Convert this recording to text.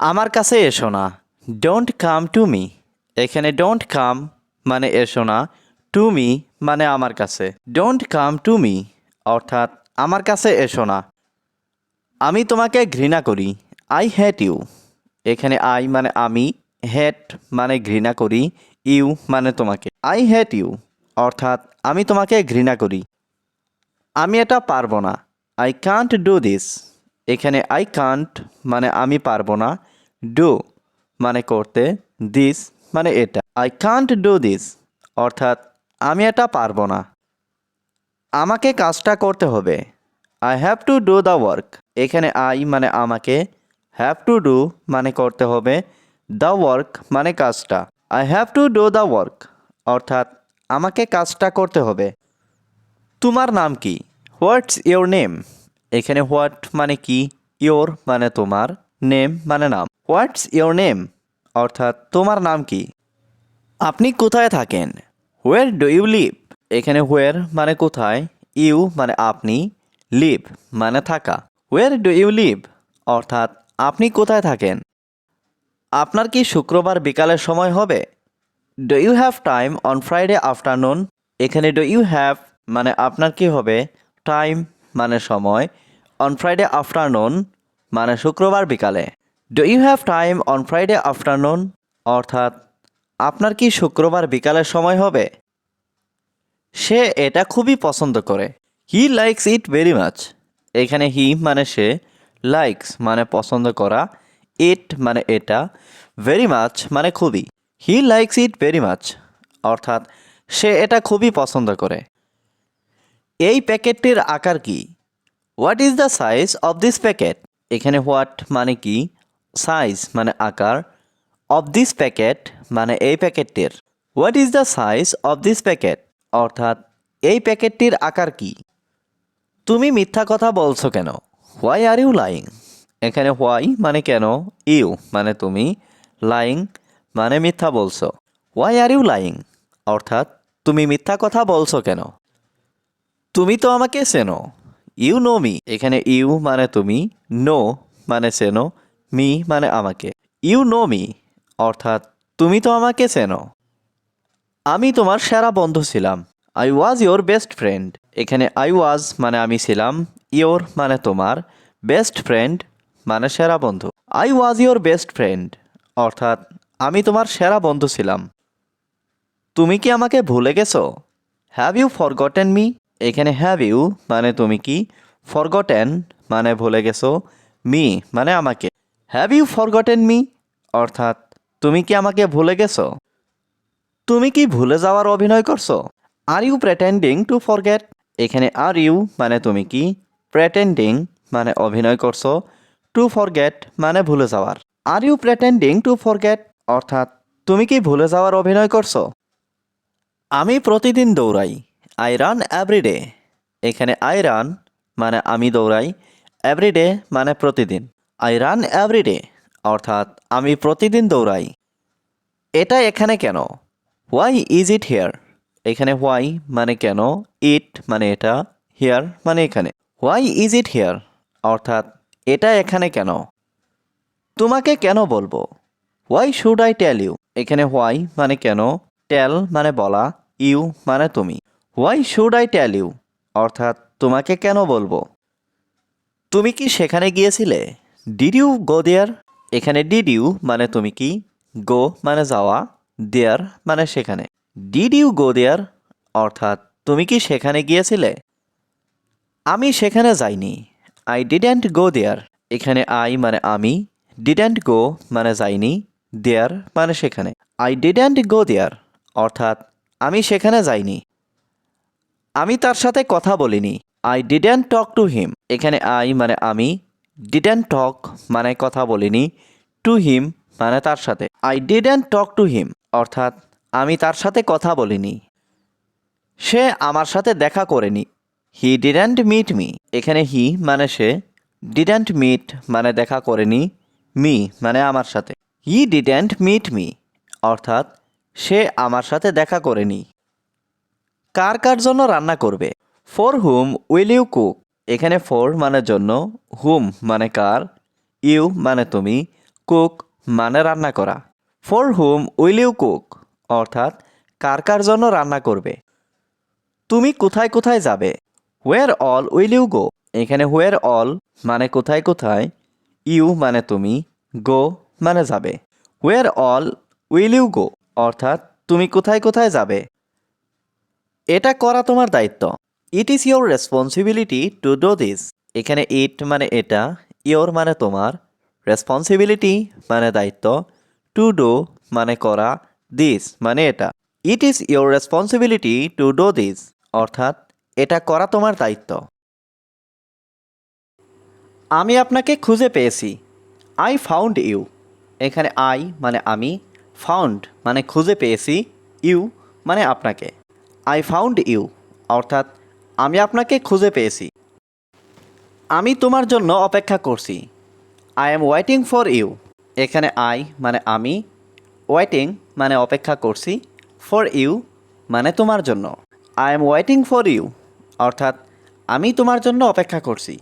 আমার কাছে এসো না। ডোন্ট কাম টু মি এখানে ডোন্ট কাম মানে এসো না। টু মি মানে আমার কাছে। ডোন্ট কাম টু মি অর্থাৎ আমার কাছে এসো না। আমি তোমাকে ঘৃণা করি। আই হ্যাট ইউ এখানে আই মানে আমি হ্যাট মানে ঘৃণা করি। ইউ মানে তোমাকে। আই হ্যাট ইউ অর্থাৎ আমি তোমাকে ঘৃণা করি। আমি এটা পারব না। আই কান্ট ডু দিস এখানে আই কান্ট মানে আমি পারব না। ডু মানে করতে দিস মানে এটা। আই কান্ট ডু দিস অর্থাৎ, আমি এটা পারব না। আমাকে কাজটা করতে হবে। I have to do the work এখানে আই মানে আমাকে হ্যাভ টু ডু মানে করতে হবে। দ্য ওয়ার্ক মানে কাজটা। I have to do the work অর্থাৎ, আমাকে কাজটা করতে হবে। তোমার নাম কি? হোয়াটস ইয়োর নেম এখানে হোয়াট মানে কি? ইয়োর মানে তোমার। নেম মানে নাম। হোয়াটস ইয়োর নেম অর্থাৎ তোমার নাম কি? আপনি কোথায় থাকেন? হোয়ার ডু ইউ লিভ এখানে হোয়ার মানে কোথায় ইউ মানে আপনি লিভ মানে থাকা। হোয়ার ডু ইউ লিভ অর্থাৎ আপনি কোথায় থাকেন? আপনার কি শুক্রবার বিকালের সময় হবে? Do you have time on Friday afternoon এখানে ডু ইউ হ্যাভ মানে আপনার কি হবে? টাইম মানে সময়। অন ফ্রাইডে আফটারনুন মানে শুক্রবার বিকালে। Do you have time on Friday afternoon অর্থাৎ, আপনার কি শুক্রবার বিকালের সময় হবে? সে এটা খুবই পছন্দ করে। He likes it very much এখানে হি মানে সে লাইকস মানে পছন্দ করা ইট মানে এটা ভেরি মাচ মানে খুবই। He likes it very much অর্থাৎ, সে এটা খুবই পছন্দ করে। এই প্যাকেটটির আকার কি? What is the size of this packet এখানে হোয়াট মানে কি? সাইজ মানে আকার। অফ দিস প্যাকেট মানে এই প্যাকেটটির what is the size of this packet অর্থাৎ এই প্যাকেটটির আকার কি? তুমি মিথ্যা কথা বলছো কেন? হোয়াই আর ইউ লাইং এখানে হোয়াই মানে কেন? ইউ মানে তুমি লাইং মানে মিথ্যা বলছো। হোয়াই আর ইউ লাইং অর্থাৎ তুমি মিথ্যা কথা বলছো কেন? তুমি তো আমাকে চেনো। You know me. এখানে ইউ মানে তুমি, নো মানে চেনো, মি মানে আমাকে। ইউ নো মি, অর্থাৎ তুমি তো আমাকে চেনো। আমি তোমার সেরা বন্ধু ছিলাম। I was your best friend. এখানে আই ওয়াজ মানে আমি ছিলাম, ইয়োর মানে তোমার, বেস্ট ফ্রেন্ড মানে সেরা বন্ধু। I was your best friend, অর্থাৎ আমি তোমার সেরা বন্ধু ছিলাম। তুমি কি আমাকে ভুলে গেছো? Have you forgotten me? এখানে হ্যাভ ইউ মানে তুমি কি? ফরগটেন মানে ভুলে গেছো। মি মানে আমাকে। হ্যাভ ইউ ফরগটেন মি অর্থাৎ তুমি কি আমাকে ভুলে গেছো? তুমি কি ভুলে যাওয়ার অভিনয় করছ? Are you pretending to forget এখানে আর ইউ মানে তুমি কি? প্রেটেন্ডিং মানে অভিনয় করছ। টু ফরগেট মানে ভুলে যাওয়ার। Are you pretending to forget অর্থাৎ তুমি কি ভুলে যাওয়ার অভিনয় করছ? আমি প্রতিদিন দৌড়াই। আই রান এভরিডে এখানে আই রান মানে আমি দৌড়াই এভরিডে মানে প্রতিদিন। আই রান এভরিডে অর্থাৎ আমি প্রতিদিন দৌড়াই। এটা এখানে কেন? হোয়াই ইজ ইট হেয়ার এখানে হোয়াই মানে কেন? ইট মানে এটা হেয়ার মানে এখানে। হোয়াই ইজ ইট হেয়ার অর্থাৎ এটা এখানে কেন? তোমাকে কেন বলব? Why should I tell you এখানে হোয়াই মানে কেন? টেল মানে বলা ইউ মানে তুমি। Why should I tell you অর্থাৎ তোমাকে কেন বলব? তুমি কি সেখানে গিয়েছিলে? ডিড ইউ গো দেয়ার এখানে ডিড ইউ মানে তুমি কি? গো মানে যাওয়া দেয়ার মানে সেখানে। ডিড ইউ গো দেয়ার অর্থাৎ তুমি কি সেখানে গিয়েছিলে? আমি সেখানে যাইনি। আই ডিডেন্ট গো দেয়ার এখানে আই মানে আমি ডিডেন্ট গো মানে যাইনি দেয়ার মানে সেখানে। আই ডিডেন্ট গো দেয়ার অর্থাৎ আমি সেখানে যাইনি। আমি তার সাথে কথা বলিনি। I didn't talk to him এখানে আই মানে আমি। ডিডেন্ট টক মানে কথা বলিনি। টু হিম মানে তার সাথে। I didn't talk to him অর্থাৎ আমি তার সাথে কথা বলিনি। সে আমার সাথে দেখা করেনি। হি ডিডেন্ট মিট মি এখানে হি মানে সে। ডিডেন্ট মিট মানে দেখা করেনি। মি মানে আমার সাথে। হি ডিডেন্ট মিট মি অর্থাৎ সে আমার সাথে দেখা করেনি। কার কার জন্য রান্না করবে? For whom will you cook এখানে ফর মানে জন্য হুম মানে কার ইউ মানে তুমি কুক মানে রান্না করা। For whom will you cook অর্থাৎ কার কার জন্য রান্না করবে? তুমি কোথায় কোথায় যাবে? Where all will you go এখানে হোয়ার অল মানে কোথায় কোথায় ইউ মানে তুমি গো মানে যাবে। Where all will you go অর্থাৎ তুমি কোথায় কোথায় যাবে? এটা করা তোমার দায়িত্ব। It is your responsibility to do this এখানে ইট মানে এটা ইয়োর মানে তোমার। রেসপন্সিবিলিটি মানে দায়িত্ব। টু ডু মানে করা। দিস মানে এটা। It is your responsibility to do this অর্থাৎ, এটা করা তোমার দায়িত্ব। আমি আপনাকে খুঁজে পেয়েছি। আই ফাউন্ড ইউ এখানে আই মানে আমি। ফাউন্ড মানে খুঁজে পেয়েছি। ইউ মানে আপনাকে। আই ফাউন্ড ইউ অর্থাৎ আমি আপনাকে খুঁজে পেয়েছি। আমি তোমার জন্য অপেক্ষা করছি। I am waiting for you এখানে আই মানে আমি ওয়েটিং মানে অপেক্ষা করছি ফর ইউ মানে তোমার জন্য। I am waiting for you অর্থাৎ আমি তোমার জন্য অপেক্ষা করছি।